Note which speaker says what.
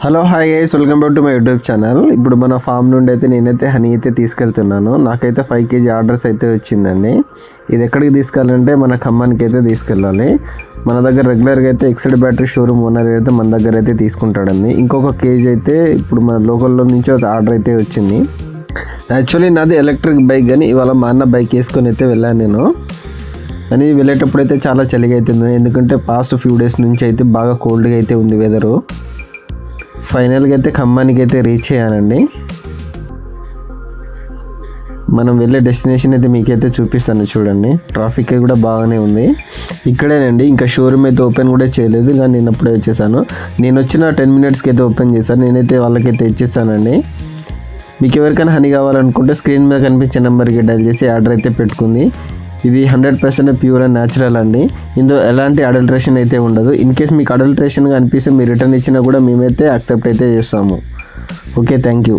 Speaker 1: Hello hi guys welcome back to my YouTube channel ఇప్పుడు మన form నుండి అయితే నేనైతే హనీ అయితే తీసుకెళ్తున్నాను. నాకైతే ఫైవ్ కేజీ ఆర్డర్స్ అయితే వచ్చిందండి. ఇది ఎక్కడికి తీసుకెళ్ళాలంటే మన ఖమ్మానికి అయితే తీసుకెళ్ళాలి. మన దగ్గర రెగ్యులర్గా అయితే ఎక్సైడ్ బ్యాటరీ షోరూమ్ ఓనర్ అయితే మన దగ్గర అయితే తీసుకుంటాడండి. ఇంకొక కేజీ అయితే ఇప్పుడు మన లోకల్లో నుంచి ఒక ఆర్డర్ అయితే వచ్చింది. యాక్చువల్లీ నాది ఎలక్ట్రిక్ బైక్ కానీ ఇవాళ మా అన్న బైక్ వేసుకొని అయితే వెళ్ళాను నేను. కానీ వెళ్ళేటప్పుడు అయితే చాలా చలిగా అవుతుంది ఎందుకంటే పాస్ట్ ఫ్యూ డేస్ నుంచి అయితే బాగా కోల్డ్గా అయితే ఉంది వెదరు ఫైనల్గా అయితే ఖమ్మానికి అయితే రీచ్ అయ్యానండి. మనం వెళ్ళే డెస్టినేషన్ అయితే మీకైతే చూపిస్తాను చూడండి. ట్రాఫిక్ కూడా బాగానే ఉంది. ఇక్కడేనండి ఇంకా షోరూమ్ అయితే ఓపెన్ కూడా చేయలేదు కానీ నేను అప్పుడే వచ్చేసాను. నేను వచ్చిన టెన్ మినిట్స్కి అయితే ఓపెన్ చేశాను నేనైతే వాళ్ళకైతే ఇచ్చేసానండి. మీకు ఎవరికైనా హనీ కావాలనుకుంటే స్క్రీన్ మీద కనిపించే నెంబర్కి డైల్ చేసి ఆర్డర్ అయితే పెట్టుకుంది. ఇది hundred percent pure and natural అండి. ఇందులో ఎలాంటి అడల్ట్రేషన్ అయితే ఉండదు. ఇన్ కేస్ మీకు అడల్ట్రేషన్గా అనిపిస్తే మీరు రిటర్న్ ఇచ్చినా కూడా మేమైతే యాక్సెప్ట్ అయితే చేస్తాము. Okay thank you